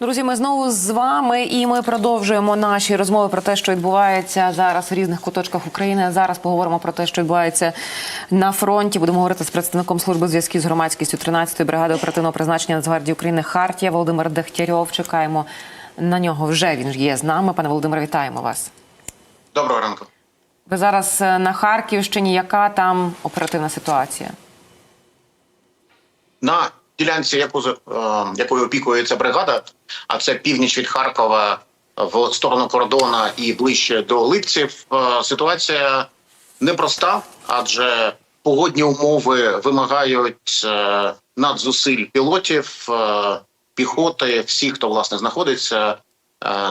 Друзі, ми знову з вами, і ми продовжуємо наші розмови про те, що відбувається зараз в різних куточках України. Зараз поговоримо про те, що відбувається на фронті. Будемо говорити з представником служби зв'язків з громадськістю 13-ї бригади оперативного призначення Нацгвардії України Хартія Володимир Дегтярьов. Чекаємо на нього. Вже він є з нами. Пане Володимире, вітаємо вас. Доброго ранку. Ви зараз е, на Харківщині. Яка там оперативна ситуація? На ділянці, яку е, якою опікується бригада, а це північ від Харкова в сторону кордона і ближче до Липців. е, Ситуація непроста, адже погодні умови вимагають е, надзусиль пілотів, піхоти, всіх, хто власне знаходиться.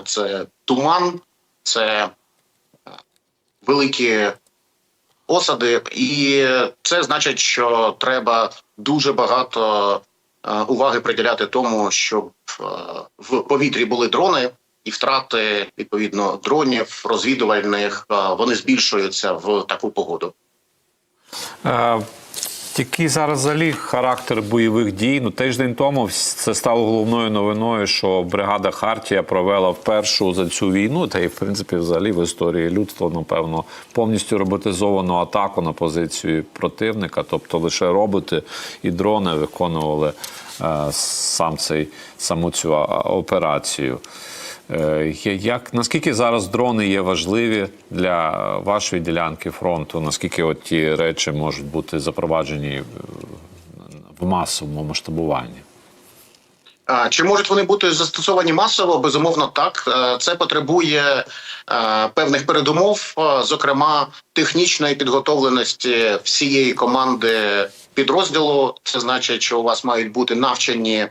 Це туман, це великі осади, і це значить, що треба дуже багато уваги приділяти тому, щоб е, в повітрі були дрони, і втрати відповідно дронів розвідувальних е, вони збільшуються в таку погоду. Який зараз взагалі характер бойових дій? Ну тиждень тому це стало головною новиною, що бригада Хартія провела впершу за цю війну, та й в принципі, взагалі в історії людства, напевно, повністю роботизовану атаку на позицію противника, тобто лише роботи і дрони виконували е, сам цей саму цю операцію. Е, Як наскільки зараз дрони є важливі для вашої ділянки фронту? Наскільки от ті речі можуть бути запроваджені в масовому масштабуванні? Чи можуть вони бути застосовані масово? Безумовно, так. Е, Це потребує е, певних передумов, зокрема технічної підготовленості всієї команди підрозділу. Це значить, що у вас мають бути навчені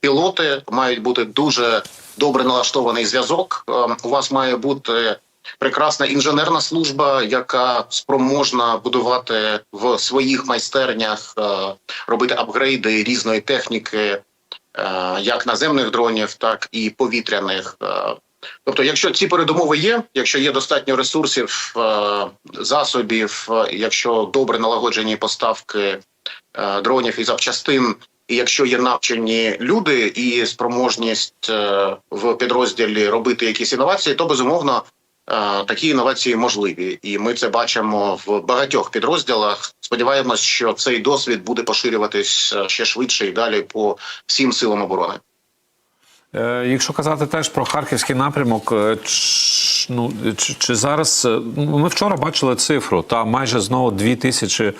пілоти, мають бути дуже добре налаштований зв'язок. Е, У вас має бути прекрасна інженерна служба, яка спроможна будувати в своїх майстернях, е, робити апгрейди різної техніки е, як наземних дронів, так і повітряних. Тобто, якщо ці передумови є, якщо є достатньо ресурсів, засобів, якщо добре налагоджені поставки дронів і запчастин, і якщо є навчені люди і спроможність е, в підрозділі робити якісь інновації, то безумовно е, такі інновації можливі, і ми це бачимо в багатьох підрозділах. Сподіваємось, що цей досвід буде поширюватись е, ще швидше і далі по всім силам оборони. Якщо казати теж про харківський напрямок, ну чи, чи зараз е, ми вчора бачили цифру, та майже знову дві тисячі е,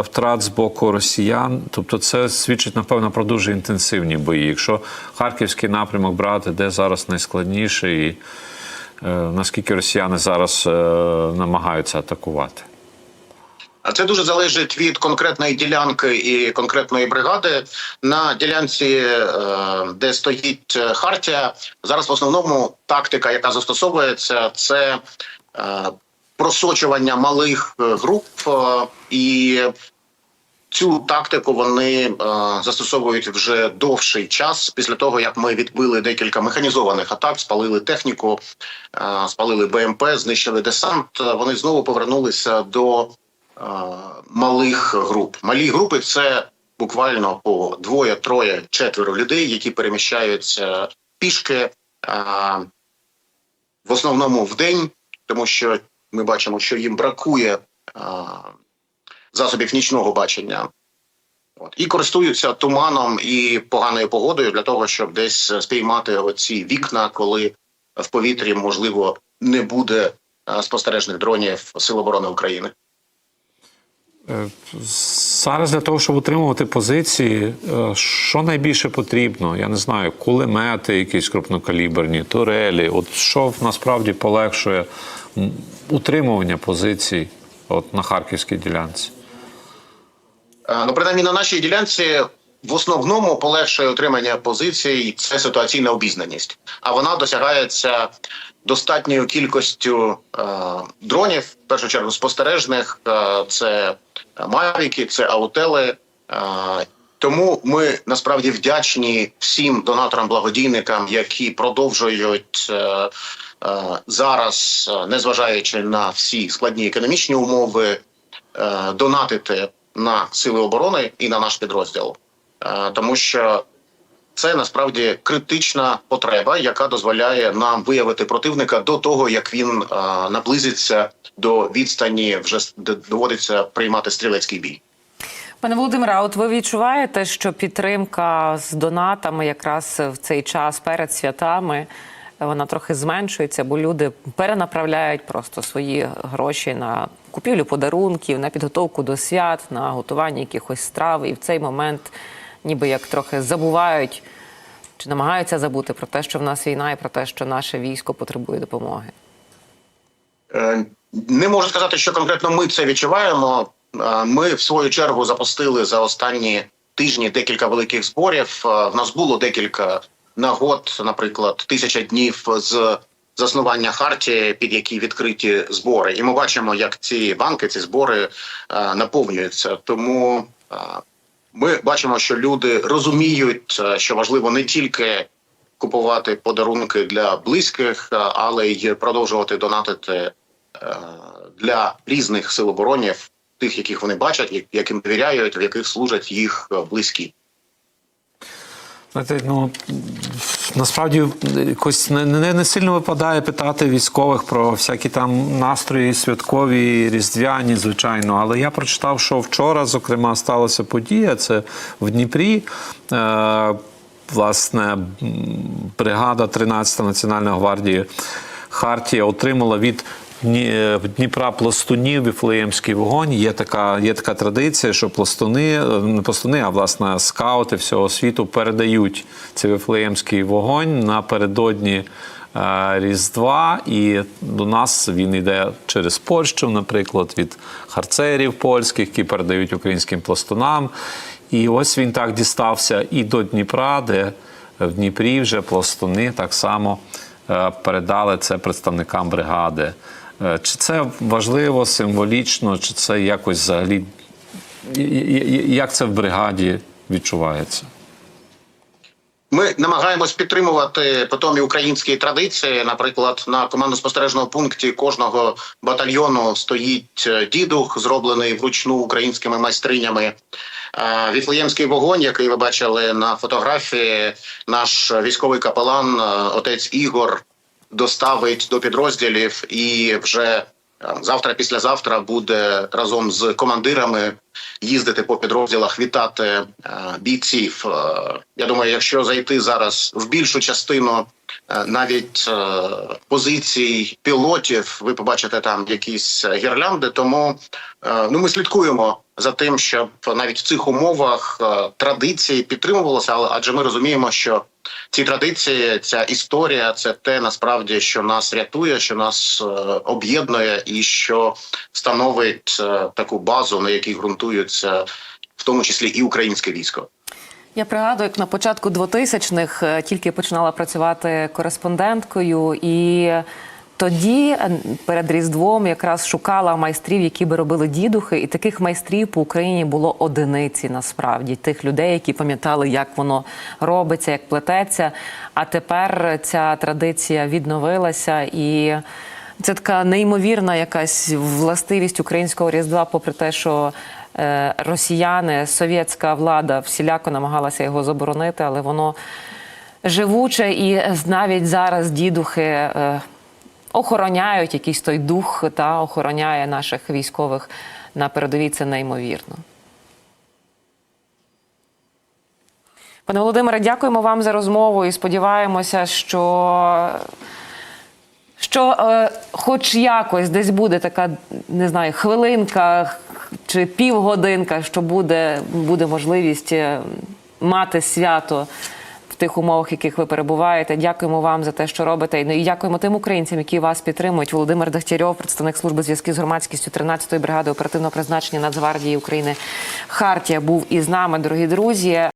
втрат з боку росіян. Тобто, це свідчить напевно про дуже інтенсивні бої. Якщо харківський напрямок брати, де зараз найскладніше, і е, наскільки росіяни зараз е, намагаються атакувати? Це дуже залежить від конкретної ділянки і конкретної бригади. На ділянці, е, де стоїть е, Хартія, зараз в основному тактика, яка застосовується, це е, просочування малих груп, і цю тактику вони застосовують вже довший час після того, як ми відбили декілька механізованих атак, спалили техніку, спалили БМП, знищили десант. Вони знову повернулися до малих груп. Малі групи це буквально по двоє, троє, четверо людей, які переміщаються пішки е, в основному в день, тому що ми бачимо, що їм бракує е, засобів нічного бачення. От. І користуються туманом і поганою погодою для того, щоб десь спіймати оці вікна, коли в повітрі можливо не буде е, спостережних дронів Сил оборони України. Зараз для того, щоб утримувати позиції, е, що найбільше потрібно? Я не знаю, кулемети, якісь крупнокаліберні, турелі. От що насправді полегшує утримування позицій от на харківській ділянці? Е, Ну, принаймні на нашій ділянці в основному полегшує отримання позицій це ситуаційна обізнаність, а вона досягається достатньою кількістю е, дронів, в першу чергу спостережних. Е, це мавіки, це аутели. Е, тому ми насправді вдячні всім донаторам-благодійникам, які продовжують. Е, е, Зараз, е, незважаючи на всі складні економічні умови, е, донатити на сили оборони і на наш підрозділ, тому що це насправді критична потреба, яка дозволяє нам виявити противника до того, як він наблизиться до відстані, вже доводиться приймати стрілецький бій. Пане Володимире, а от ви відчуваєте, що підтримка з донатами якраз в цей час перед святами вона трохи зменшується, бо люди перенаправляють просто свої гроші на купівлю подарунків, на підготовку до свят, на готування якихось страв, і в цей момент ніби як трохи забувають чи намагаються забути про те, що в нас війна, і про те, що наше військо потребує допомоги. Е, Не можу сказати, що конкретно ми це відчуваємо. Е, Ми в свою чергу запустили за останні тижні декілька великих зборів. Е, В нас було декілька нагод, наприклад, тисяча днів з заснування хартії, під які відкриті збори, і ми бачимо, як ці банки, ці збори наповнюються. Тому ми бачимо, що люди розуміють, е, що важливо не тільки купувати подарунки для близьких, е, але й продовжувати донатити е, для різних сил оборонів, тих, яких вони бачать, як- яким довіряють, в яких служать їх близькі. Знаєте, ну насправді якось не, не, не сильно випадає питати військових про всякі там настрої святкові, різдвяні, звичайно. Але я прочитав, що вчора, зокрема, сталася подія. Це в Дніпрі. Е, власне, бригада 13-та Національної гвардії Хартія отримала від Е, Дніпра пластунів Віфлеємський вогонь. Є така, є така традиція, що пластуни, е, не пластуни, а власне скаути всього світу передають цей Віфлеємський вогонь напередодні е, Різдва. І до нас він йде через Польщу, наприклад, від харцерів польських, які передають українським пластунам. І ось він так дістався і до Дніпра, де в Дніпрі вже пластуни так само е, передали це представникам бригади. Е, Чи це важливо, символічно, чи це якось взагалі як це в бригаді відчувається? Ми намагаємось підтримувати потомі українські традиції. Наприклад, на командно-спостережному пункті кожного батальйону стоїть е, дідух, зроблений вручну українськими майстринями. Е, Віфлеємський вогонь, який ви бачили на фотографії, наш військовий капелан, отець Ігор, доставить до підрозділів і вже е, завтра, післязавтра буде разом з командирами їздити по підрозділах, вітати е, бійців. Е, Я думаю, якщо зайти зараз в більшу частину навіть е, позицій пілотів, ви побачите там якісь гірлянди. Тому е, ну ми слідкуємо за тим, щоб навіть в цих умовах е, традиції підтримувалися, але адже ми розуміємо, що ці традиції, ця історія це те насправді, що нас рятує, що нас е, об'єднує, і що становить е, таку базу, на якій ґрунтується в тому числі і українське військо. Я пригадую, як на початку 2000-х е, тільки починала працювати кореспонденткою, і тоді е, перед Різдвом якраз шукала майстрів, які би робили дідухи, і таких майстрів по Україні було одиниці насправді тих людей, які пам'ятали, як воно робиться, як плететься. А тепер ця традиція відновилася і. Це така неймовірна якась властивість українського різдва, попри те, що росіяни, совєтська влада всіляко намагалася його заборонити, але воно живуче і навіть зараз дідухи е, охороняють якийсь той дух та охороняє наших військових на передовій. Це неймовірно. Пане Володимире, дякуємо вам за розмову і сподіваємося, що що е, хоч якось десь буде така, не знаю, хвилинка чи півгодинка, що буде, буде можливість е, мати свято в тих умовах, в яких ви перебуваєте. Дякуємо вам за те, що робите. Ну і дякуємо тим українцям, які вас підтримують. Володимир Дегтярьов, представник служби зв'язків з громадськістю 13-ї бригади оперативного призначення Нацгвардії України Хартія, був із нами, дорогі друзі.